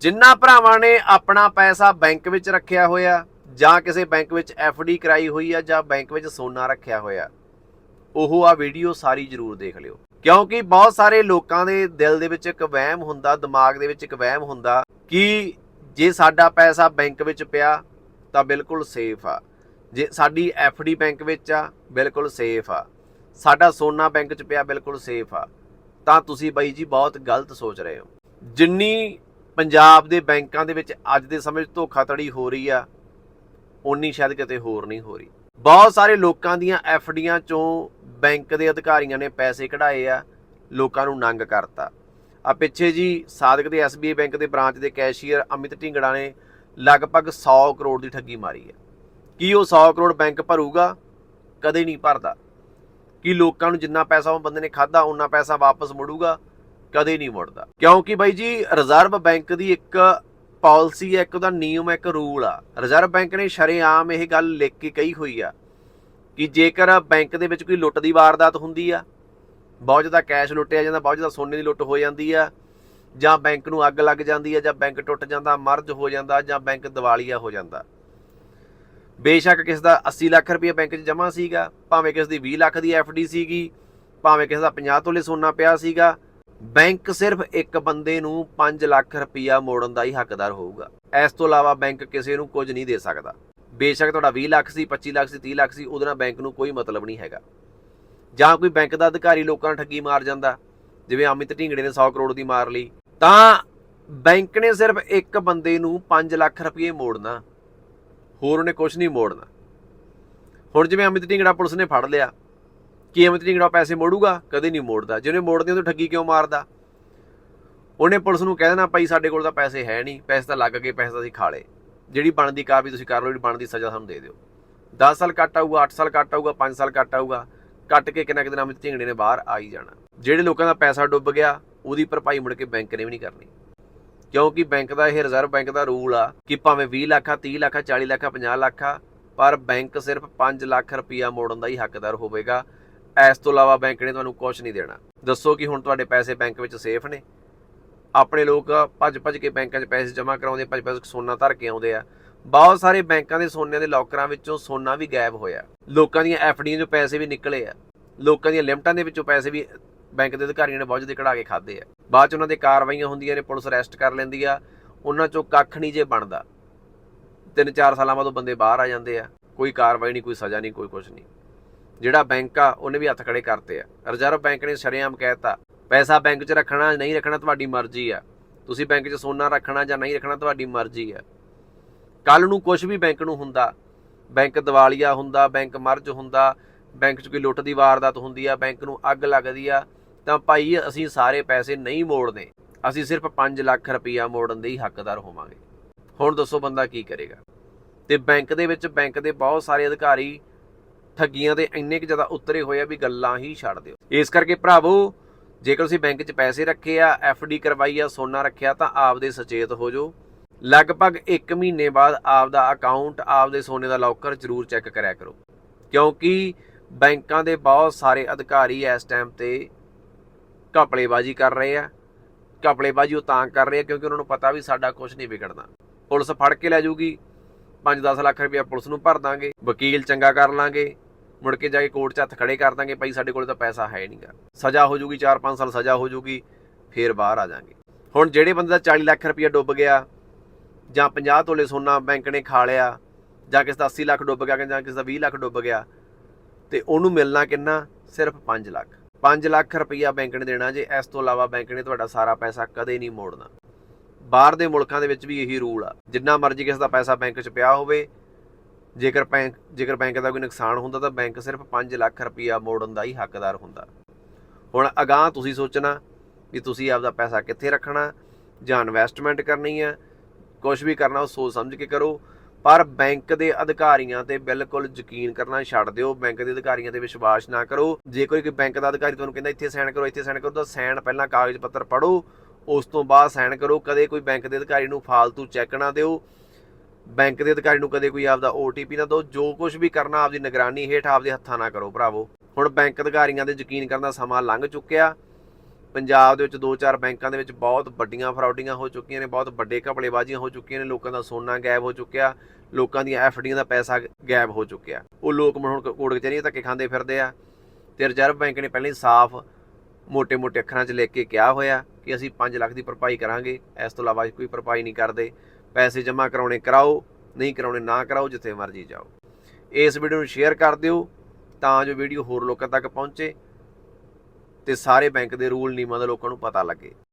ਜਿਨ੍ਹਾਂ ਭਰਾਵਾਂ ਨੇ ਆਪਣਾ ਪੈਸਾ ਬੈਂਕ ਵਿੱਚ ਰੱਖਿਆ ਹੋਇਆ, ਜਾਂ ਕਿਸੇ ਬੈਂਕ ਵਿੱਚ ਡੀ ਕਰਾਈ ਹੋਈ ਆ, ਜਾਂ ਬੈਂਕ ਵਿੱਚ ਸੋਨਾ ਰੱਖਿਆ ਹੋਇਆ, ਉਹ ਆ ਵੀਡੀਓ ਸਾਰੀ ਜ਼ਰੂਰ ਦੇਖ ਲਿਓ। ਕਿਉਂਕਿ ਬਹੁਤ ਸਾਰੇ ਲੋਕਾਂ ਦੇ ਦਿਲ ਦੇ ਵਿੱਚ ਇੱਕ ਵਹਿਮ ਹੁੰਦਾ, ਦਿਮਾਗ ਦੇ ਵਿੱਚ ਇੱਕ ਵਹਿਮ ਹੁੰਦਾ ਕਿ ਜੇ ਸਾਡਾ ਪੈਸਾ ਬੈਂਕ ਵਿੱਚ ਪਿਆ, ਤਾਂ ਬਿਲਕੁਲ ਸੇਫ ਆ। ਜੇ ਸਾਡੀ ਡੀ ਬੈਂਕ ਵਿੱਚ ਆ, ਬਿਲਕੁਲ ਸੇਫ ਆ। ਸਾਡਾ ਸੋਨਾ ਬੈਂਕ 'ਚ ਪਿਆ, ਬਿਲਕੁਲ ਸੇਫ ਆ। ਤਾਂ ਤੁਸੀਂ ਬਾਈ ਜੀ ਬਹੁਤ ਗਲਤ ਸੋਚ ਰਹੇ ਹੋ। ਜਿੰਨੀ ਪੰਜਾਬ ਦੇ ਬੈਂਕਾਂ ਦੇ ਵਿੱਚ ਅੱਜ ਦੇ ਸਮੇਂ 'ਚ ਧੋਖਾਧੜੀ ਹੋ ਰਹੀ ਆ। ਉਨੀ ਸ਼ਾਇਦ ਕਿਤੇ ਹੋਰ ਨਹੀਂ ਹੋ ਰਹੀ। ਬਹੁਤ ਸਾਰੇ ਲੋਕਾਂ ਦੀਆਂ ਡੀਆਂ ਚੋਂ ਬੈਂਕ ਦੇ ਅਧਿਕਾਰੀਆਂ ਨੇ ਪੈਸੇ ਕਢਾਏ ਆ, ਲੋਕਾਂ ਨੂੰ ਨੰਗ ਕਰਤਾ। ਆ ਪਿੱਛੇ ਜੀ ਸਾਦਕ ਦੇ SBI ਬੈਂਕ ਦੇ ਬ੍ਰਾਂਚ ਦੇ ਕੈਸ਼ੀਅਰ ਅਮਿਤ ਢਿੰਗੜਾ ਨੇ ਲਗਭਗ 100 ਕਰੋੜ ਦੀ ਠੱਗੀ ਮਾਰੀ ਹੈ ਕੀ ਉਹ 100 ਕਰੋੜ ਬੈਂਕ ਭਰੂਗਾ? ਕਦੇ ਨਹੀਂ ਭਰਦਾ। ਕੀ ਲੋਕਾਂ ਨੂੰ ਜਿੰਨਾ ਪੈਸਾ ਉਹ ਬੰਦੇ ਨੇ ਖਾਦਾ ਉਹਨਾਂ ਪੈਸਾ ਵਾਪਸ ਮੁੜੂਗਾ? ਕਦੇ ਨਹੀਂ ਮੁੜਦਾ। ਕਿਉਂਕਿ ਬਾਈ ਜੀ, ਰਿਜ਼ਰਵ ਬੈਂਕ ਦੀ ਇੱਕ ਪਾਲਿਸੀ ਹੈ, ਇੱਕ ਉਹਦਾ ਨਿਯਮ ਹੈ, ਇੱਕ ਰੂਲ ਆ। ਰਿਜ਼ਰਵ ਬੈਂਕ ਨੇ ਸ਼ਰੇਆਮ ਇਹ ਗੱਲ ਲਿਖ ਕੇ ਕਹੀ ਹੋਈ ਆ ਕਿ ਜੇਕਰ ਬੈਂਕ ਦੇ ਵਿੱਚ ਕੋਈ ਲੁੱਟ ਦੀ ਵਾਰਦਾਤ ਹੁੰਦੀ ਆ, ਬਹੁਤ ਜ਼ਿਆਦਾ ਕੈਸ਼ ਲੁੱਟਿਆ ਜਾਂਦਾ, ਬਹੁਤ ਜ਼ਿਆਦਾ ਸੋਨੇ ਦੀ ਲੁੱਟ ਹੋ ਜਾਂਦੀ ਆ, ਜਾਂ ਬੈਂਕ ਨੂੰ ਅੱਗ ਲੱਗ ਜਾਂਦੀ ਆ, ਜਾਂ ਬੈਂਕ ਟੁੱਟ ਜਾਂਦਾ, ਮਰਜ ਹੋ ਜਾਂਦਾ, ਜਾਂ ਬੈਂਕ ਦਿਵਾਲੀਆ ਹੋ ਜਾਂਦਾ। ਬੇਸ਼ੱਕ ਕਿਸ ਦਾ 80 ਲੱਖ ਰੁਪਏ ਬੈਂਕ 'ਚ ਜਮ੍ਹਾਂ ਸੀਗਾ, ਭਾਵੇਂ ਕਿਸ ਦੀ 20 ਲੱਖ ਦੀ ਡੀ ਸੀਗੀ, ਭਾਵੇਂ ਕਿਸ ਦਾ 50 ਤੋਲੇ ਸੋਨਾ ਪਿਆ ਸੀਗਾ ਬੈਂਕ ਸਿਰਫ ਇੱਕ ਬੰਦੇ ਨੂੰ 5 ਲੱਖ ਰੁਪਇਆ ਮੋੜਨ ਦਾ ਹੀ ਹੱਕਦਾਰ ਹੋਊਗਾ। ਇਸ ਤੋਂ ਇਲਾਵਾ ਬੈਂਕ ਕਿਸੇ ਨੂੰ ਕੁਝ ਨਹੀਂ ਦੇ ਸਕਦਾ। ਬੇਸ਼ੱਕ ਤੁਹਾਡਾ 20 ਲੱਖ ਸੀ 25 ਲੱਖ ਸੀ 30 ਲੱਖ ਸੀ, ਉਹਦੇ ਨਾਲ ਬੈਂਕ ਨੂੰ ਕੋਈ ਮਤਲਬ ਨਹੀਂ ਹੈਗਾ। ਜਾਂ ਕੋਈ ਬੈਂਕ ਦਾ ਅਧਿਕਾਰੀ ਲੋਕਾਂ ਨੂੰ ਠੱਗੀ ਮਾਰ ਜਾਂਦਾ, ਜਿਵੇਂ ਅਮਿਤ ਢਿੰਗੜੇ ਨੇ 100 ਕਰੋੜ ਦੀ ਮਾਰ ਲਈ। ਤਾਂ ਬੈਂਕ ਨੇ ਸਿਰਫ ਇੱਕ ਬੰਦੇ ਨੂੰ 5 ਲੱਖ ਰੁਪਏ ਮੋੜਨਾ, ਹੋਰ ਉਹਨੇ ਕੁਝ ਨਹੀਂ ਮੋੜਨਾ। ਹੁਣ ਜਿਵੇਂ ਅਮਿਤ ਢਿੰਗੜਾ ਪੁਲਿਸ ਨੇ ਫੜ ਲਿਆ ਕੀ ਅਮਿਤ ਢਿੰਗੜਾ ਪੈਸੇ ਮੋੜੂਗਾ? ਕਦੇ ਨਹੀਂ ਮੋੜਦਾ। ਜਿਹਨੇ ਮੋੜਦੇ ਉਹ ਠੱਗੀ ਕਿਉਂ ਮਾਰਦਾ? ਉਹਨੇ ਪੁਲਿਸ ਨੂੰ ਕਹਿ ਦੇਣਾ, ਭਾਈ, ਸਾਡੇ ਕੋਲ ਤਾਂ ਪੈਸੇ ਹੈ ਨਹੀਂ। ਪੈਸੇ ਤਾਂ ਲੱਗ ਗਏ, ਪੈਸੇ ਤਾਂ ਅਸੀਂ ਖਾ ਲਏ। ਜਿਹੜੀ ਬਣਦੀ ਕਾਰਵਾਈ ਤੁਸੀਂ ਕਰ ਲਓ, ਜਿਹੜੀ ਬਣਦੀ ਸਜ਼ਾ ਸਾਨੂੰ ਦੇ ਦਿਓ। 10 ਸਾਲ ਕੱਟ ਆਊਗਾ 8 ਸਾਲ ਕੱਟ ਆਊਗਾ 5 ਸਾਲ ਕੱਟ ਆਊਗਾ, ਕੱਟ ਕੇ ਕਿੰਨਾ ਕਿਤੇ ਅਮਿਤ ਝਿੰਗੜੇ ਨੇ ਬਾਹਰ ਆ ਹੀ ਜਾਣਾ। ਜਿਹੜੇ ਲੋਕਾਂ ਦਾ ਪੈਸਾ ਡੁੱਬ ਗਿਆ, ਉਹਦੀ ਭਰਪਾਈ ਮੁੜ ਕੇ ਬੈਂਕ ਨੇ ਵੀ ਨਹੀਂ ਕਰਨੀ। ਕਿਉਂਕਿ ਬੈਂਕ ਦਾ ਇਹ ਰਿਜ਼ਰਵ ਬੈਂਕ ਦਾ ਰੂਲ ਆ ਕਿ ਭਾਵੇਂ 20 ਲੱਖ ਆ 30 ਲੱਖ ਆ 40 ਲੱਖ ਆ 50 ਲੱਖ ਆ, ਪਰ ਬੈਂਕ ਸਿਰਫ 5 ਲੱਖ ਰੁਪਇਆ ਮੋੜਨ ਦਾ ਹੀ ਹੱਕਦਾਰ ਹੋਵੇਗਾ। ਇਸ ਤੋਂ ਇਲਾਵਾ ਬੈਂਕ ਨੇ ਤੁਹਾਨੂੰ ਕੁਝ ਨਹੀਂ ਦੇਣਾ। ਦੱਸੋ ਕਿ ਹੁਣ ਤੁਹਾਡੇ ਪੈਸੇ ਬੈਂਕ ਵਿੱਚ ਸੇਫ ਨੇ? ਆਪਣੇ ਲੋਕ ਭੱਜ ਭੱਜ ਕੇ ਬੈਂਕਾਂ 'ਚ ਪੈਸੇ ਜਮ੍ਹਾਂ ਕਰਾਉਂਦੇ ਭੱਜ ਭੱਜ ਕੇ ਸੋਨਾ ਧਰ ਕੇ ਆਉਂਦੇ ਆ। ਬਹੁਤ ਸਾਰੇ ਬੈਂਕਾਂ ਦੇ ਸੋਨੇ ਦੇ ਲੋਕਰਾਂ ਵਿੱਚੋਂ ਸੋਨਾ ਵੀ ਗਾਇਬ ਹੋਇਆ। ਲੋਕਾਂ ਦੀਆਂ ਡੀਆਂ 'ਚੋਂ ਪੈਸੇ ਵੀ ਨਿਕਲੇ ਆ। ਲੋਕਾਂ ਦੀਆਂ ਲਿਮਟਾਂ ਦੇ ਵਿੱਚੋਂ ਪੈਸੇ ਵੀ ਬੈਂਕ ਦੇ ਅਧਿਕਾਰੀਆਂ ਨੇ ਬਹੁਤ ਦੇ ਕਢਾ ਕੇ ਖਾਦੇ ਆ। ਬਾਅਦ 'ਚ ਉਹਨਾਂ ਦੇ ਕਾਰਵਾਈਆਂ ਹੁੰਦੀਆਂ ਨੇ, ਪੁਲਿਸ ਅਰੈਸਟ ਕਰ ਲੈਂਦੀ ਆ। ਉਹਨਾਂ 'ਚੋਂ ਕੱਖ ਨਹੀਂ ਜੇ ਬਣਦਾ। ਤਿੰਨ ਚਾਰ ਸਾਲਾਂ ਬਾਅਦ ਉਹ ਬੰਦੇ ਬਾਹਰ ਆ ਜਾਂਦੇ ਆ। ਕੋਈ ਕਾਰਵਾਈ ਨਹੀਂ, ਕੋਈ ਸਜ਼ਾ ਨਹੀਂ, ਕੋਈ ਕੁਝ ਨਹੀਂ। ਜਿਹੜਾ ਬੈਂਕ ਆ, ਉਹਨੇ ਵੀ ਹੱਥ ਖੜੇ ਕਰਤੇ ਆ। ਰਿਜ਼ਰਵ ਬੈਂਕ ਨੇ ਸ਼ਰੇਆਮ ਕਹਿਤਾ ਪੈਸਾ ਬੈਂਕ 'ਚ ਰੱਖਣਾ ਨਹੀਂ ਰੱਖਣਾ ਤੁਹਾਡੀ ਮਰਜ਼ੀ ਆ। ਤੁਸੀਂ ਬੈਂਕ 'ਚ ਸੋਨਾ ਰੱਖਣਾ ਜਾਂ ਨਹੀਂ ਰੱਖਣਾ ਤੁਹਾਡੀ ਮਰਜ਼ੀ ਆ। ਕੱਲ ਨੂੰ ਕੁਝ ਵੀ ਬੈਂਕ ਨੂੰ ਹੁੰਦਾ ਬੈਂਕ ਦਿਵਾਲੀਆ ਹੁੰਦਾ ਬੈਂਕ ਮਰਜ ਹੁੰਦਾ ਬੈਂਕ 'ਚ ਕੋਈ ਲੁੱਟ ਦੀ ਵਾਰਦਾਤ ਹੁੰਦੀ ਆ ਬੈਂਕ ਨੂੰ ਅੱਗ ਲੱਗਦੀ ਆ, ਤਾਂ ਭਾਈ ਅਸੀਂ ਸਾਰੇ ਪੈਸੇ ਨਹੀਂ ਮੋੜਦੇ। ਅਸੀਂ ਸਿਰਫ 5 ਲੱਖ ਰੁਪਈਆ ਮੋੜਨ ਦੇ ਹੀ ਹੱਕਦਾਰ ਹੋਵਾਂਗੇ। ਹੁਣ ਦੱਸੋ ਬੰਦਾ ਕੀ ਕਰੇਗਾ? ਤੇ ਬੈਂਕ ਦੇ ਵਿੱਚ ਬੈਂਕ ਦੇ ਬਹੁਤ ਸਾਰੇ ਅਧਿਕਾਰੀ ਠੱਗੀਆਂ ਦੇ ਇੰਨੇ ਕਿ ਜ਼ਿਆਦਾ ਉਤਰੇ ਹੋਏ ਆ ਵੀ ਗੱਲਾਂ ਹੀ ਛੱਡ ਦਿਓ। ਇਸ ਕਰਕੇ ਭਰਾਵੋ, ਜੇਕਰ ਤੁਸੀਂ ਬੈਂਕ 'ਚ ਪੈਸੇ ਰੱਖੇ ਆ ਡੀ ਕਰਵਾਈ ਆ, ਸੋਨਾ ਰੱਖਿਆ, ਤਾਂ ਆਪਦੇ ਸੁਚੇਤ ਹੋ ਜਾਓ। ਲਗਭਗ 1 ਮਹੀਨੇ ਬਾਅਦ ਆਪ ਦਾ ਅਕਾਊਂਟ, ਆਪਦੇ ਸੋਨੇ ਦਾ ਲੌਕਰ ਜ਼ਰੂਰ ਚੈੱਕ ਕਰਿਆ ਕਰੋ। ਕਿਉਂਕਿ ਬੈਂਕਾਂ ਦੇ ਬਹੁਤ ਸਾਰੇ ਅਧਿਕਾਰੀ ਇਸ ਟਾਈਮ ਤੇ ਘਪਲੇਬਾਜ਼ੀ ਕਰ ਰਹੇ ਆ। ਘਪਲੇਬਾਜ਼ੀ ਉਹ ਤਾਂ ਕਰ ਰਹੇ ਆ ਕਿਉਂਕਿ ਉਹਨਾਂ ਨੂੰ ਪਤਾ ਵੀ ਸਾਡਾ ਕੁਝ ਨਹੀਂ ਵਿਗੜਨਾ ਪੁਲਿਸ ਫੜ ਕੇ ਲੈ ਜਾਊਗੀ। 5-10 ਲੱਖ ਰੁਪਏ ਪੁਲਿਸ ਨੂੰ ਭਰ ਦਾਂਗੇ। ਵਕੀਲ ਚੰਗਾ ਕਰ ਲਾਂਗੇ। ਮੁੜ ਕੇ ਜਾ ਕੇ ਕੋਰਟ 'ਚ ਹੱਥ ਖੜੇ ਕਰ ਦਾਂਗੇ ਭਾਈ, ਸਾਡੇ ਕੋਲ ਤਾਂ ਪੈਸਾ ਹੈ ਨਹੀਂਗਾ ਸਜ਼ਾ ਹੋ ਜਾਊਗੀ 4-5 ਸਾਲ ਸਜ਼ਾ ਹੋ ਜਾਊਗੀ ਫੇਰ ਬਾਹਰ ਆ ਜਾਾਂਗੇ। ਹੁਣ ਜਿਹੜੇ ਬੰਦੇ ਦਾ 40 ਲੱਖ ਰੁਪਏ ਡੁੱਬ ਗਿਆ, ਜਾਂ 50 ਤੋਲੇ ਸੋਨਾ ਬੈਂਕ ਨੇ ਖਾ ਲਿਆ, ਜਾਂ ਕਿਸੇ ਦਾ 80 ਲੱਖ ਡੁੱਬ ਗਿਆ, ਜਾਂ ਕਿਸੇ ਦਾ 20 ਲੱਖ ਡੁੱਬ ਗਿਆ, ਤੇ ਉਹਨੂੰ ਮਿਲਣਾ ਕਿੰਨਾ? ਸਿਰਫ 5 ਲੱਖ। 5 ਲੱਖ ਰੁਪਈਆ ਬੈਂਕ ਨੇ ਦੇਣਾ ਜੇ, ਇਸ ਤੋਂ ਇਲਾਵਾ ਬੈਂਕ ਨੇ ਤੁਹਾਡਾ ਸਾਰਾ ਪੈਸਾ ਕਦੇ ਨਹੀਂ ਮੋੜਨਾ। ਬਾਹਰ ਦੇ ਮੁਲਕਾਂ ਦੇ ਵਿੱਚ ਵੀ ਇਹੀ ਰੂਲ ਆ। ਜਿੰਨਾ ਮਰਜ਼ੀ ਕਿਸੇ ਦਾ ਪੈਸਾ ਬੈਂਕ 'ਚ ਪਿਆ ਹੋਵੇ ਜੇਕਰ ਬੈਂਕ ਜੇਕਰ ਬੈਂਕ ਦਾ ਕੋਈ ਨੁਕਸਾਨ ਹੁੰਦਾ ਤਾਂ ਬੈਂਕ ਸਿਰਫ 5 ਲੱਖ ਰੁਪਈਆ ਮੋੜਨ ਦਾ ਹੀ ਹੱਕਦਾਰ ਹੁੰਦਾ। ਹੁਣ ਅਗਾਹ ਤੁਸੀਂ ਸੋਚਣਾ ਵੀ ਤੁਸੀਂ ਆਪਦਾ ਪੈਸਾ ਕਿੱਥੇ ਰੱਖਣਾ, ਜਾਂ ਇਨਵੈਸਟਮੈਂਟ ਕਰਨੀ ਹੈ ਕੁਝ ਵੀ ਕਰਨਾ, ਉਹ ਸੋਚ ਸਮਝ ਕੇ ਕਰੋ। ਪਰ ਬੈਂਕ ਦੇ ਅਧਿਕਾਰੀਆਂ ਤੇ ਬਿਲਕੁਲ ਯਕੀਨ ਕਰਨਾ ਛੱਡ ਦਿਓ। ਬੈਂਕ ਦੇ ਅਧਿਕਾਰੀਆਂ ਤੇ ਵਿਸ਼ਵਾਸ ਨਾ ਕਰੋ। ਜੇ ਕੋਈ ਕੋਈ ਬੈਂਕ ਦਾ ਅਧਿਕਾਰੀ ਤੁਹਾਨੂੰ ਕਹਿੰਦਾ, ਇੱਥੇ ਸਾਈਨ ਕਰੋ, ਇੱਥੇ ਸਾਈਨ ਕਰੋ, ਤਾਂ ਸਾਈਨ ਪਹਿਲਾਂ ਕਾਗਜ਼ ਪੱਤਰ ਪੜੋ ਉਸ ਤੋਂ ਬਾਅਦ ਸਾਈਨ ਕਰੋ। ਕਦੇ ਕੋਈ ਬੈਂਕ ਦੇ ਅਧਿਕਾਰੀ ਨੂੰ ਫਾਲਤੂ ਚੈੱਕ ਨਾ ਦਿਓ। ਬੈਂਕ ਦੇ ਅਧਿਕਾਰੀ ਨੂੰ ਕਦੇ ਕੋਈ ਆਪਦਾ OTP ਨਾ ਦਿਓ, ਜੋ ਕੁਝ ਵੀ ਕਰਨਾ ਆਪਦੀ ਨਿਗਰਾਨੀ ਹੇਠ ਆਪਦੇ ਹੱਥਾਂ ਨਾਲ ਕਰੋ ਭਰਾਵੋ। ਹੁਣ ਬੈਂਕ ਅਧਿਕਾਰੀਆਂ ਦੇ ਯਕੀਨ ਕਰਨ ਦਾ ਸਮਾਂ ਲੰਘ ਚੁੱਕਿਆ। ਪੰਜਾਬ ਦੇ ਵਿੱਚ ਦੋ ਚਾਰ ਬੈਂਕਾਂ ਦੇ ਵਿੱਚ ਬਹੁਤ ਵੱਡੀਆਂ ਫਰਾਡੀਆਂ ਹੋ ਚੁੱਕੀਆਂ ਨੇ, ਬਹੁਤ ਵੱਡੇ ਘਪਲੇਬਾਜ਼ੀਆਂ ਹੋ ਚੁੱਕੀਆਂ ਨੇ, ਲੋਕਾਂ ਦਾ ਸੋਨਾ ਗਾਇਬ ਹੋ ਚੁੱਕਿਆ, ਲੋਕਾਂ ਦੀਆਂ ਐਫਡੀਆਂ ਦਾ ਪੈਸਾ ਗਾਇਬ ਹੋ ਚੁੱਕਿਆ। ਉਹ ਲੋਕ ਹੁਣ ਕੋੜ ਕਚਹਿਰੀਆਂ ਧੱਕੇ ਖਾਂਦੇ ਫਿਰਦੇ ਆ। ਤੇ ਰਿਜ਼ਰਵ ਬੈਂਕ ਨੇ ਪਹਿਲਾਂ ਹੀ ਸਾਫ਼ ਮੋٹے-ਮੋٹے ਅੱਖਰਾਂ 'ਚ ਲਿਖ ਕੇ ਕਿਹਾ ਹੋਇਆ ਕਿ ਅਸੀਂ 5 ਲੱਖ ਦੀ ਭਰਪਾਈ ਕਰਾਂਗੇ, ਇਸ ਤੋਂ ਇਲਾਵਾ ਕੋਈ ਭਰਪਾਈ ਨਹੀਂ ਕਰਦੇ। ਪੈਸੇ ਜਮ੍ਹਾਂ ਕਰਾਉਣੇ ਕਰਾਓ, ਨਹੀਂ ਕਰਾਉਣੇ ਨਾ ਕਰਾਓ, ਜਿੱਥੇ ਮਰਜ਼ੀ ਜਾਓ। ਇਸ ਵੀਡੀਓ ਨੂੰ ਸ਼ੇਅਰ ਕਰ ਦਿਓ, ਤਾਂ ਜੋ ਵੀਡੀਓ ਹੋਰ ਲੋਕਾਂ ਤੱਕ ਪਹੁੰਚੇ ਤੇ ਸਾਰੇ ਬੈਂਕ ਦੇ ਰੂਲ ਨਿਯਮਾਂ ਦਾ ਲੋਕਾਂ ਨੂੰ ਪਤਾ ਲੱਗੇ।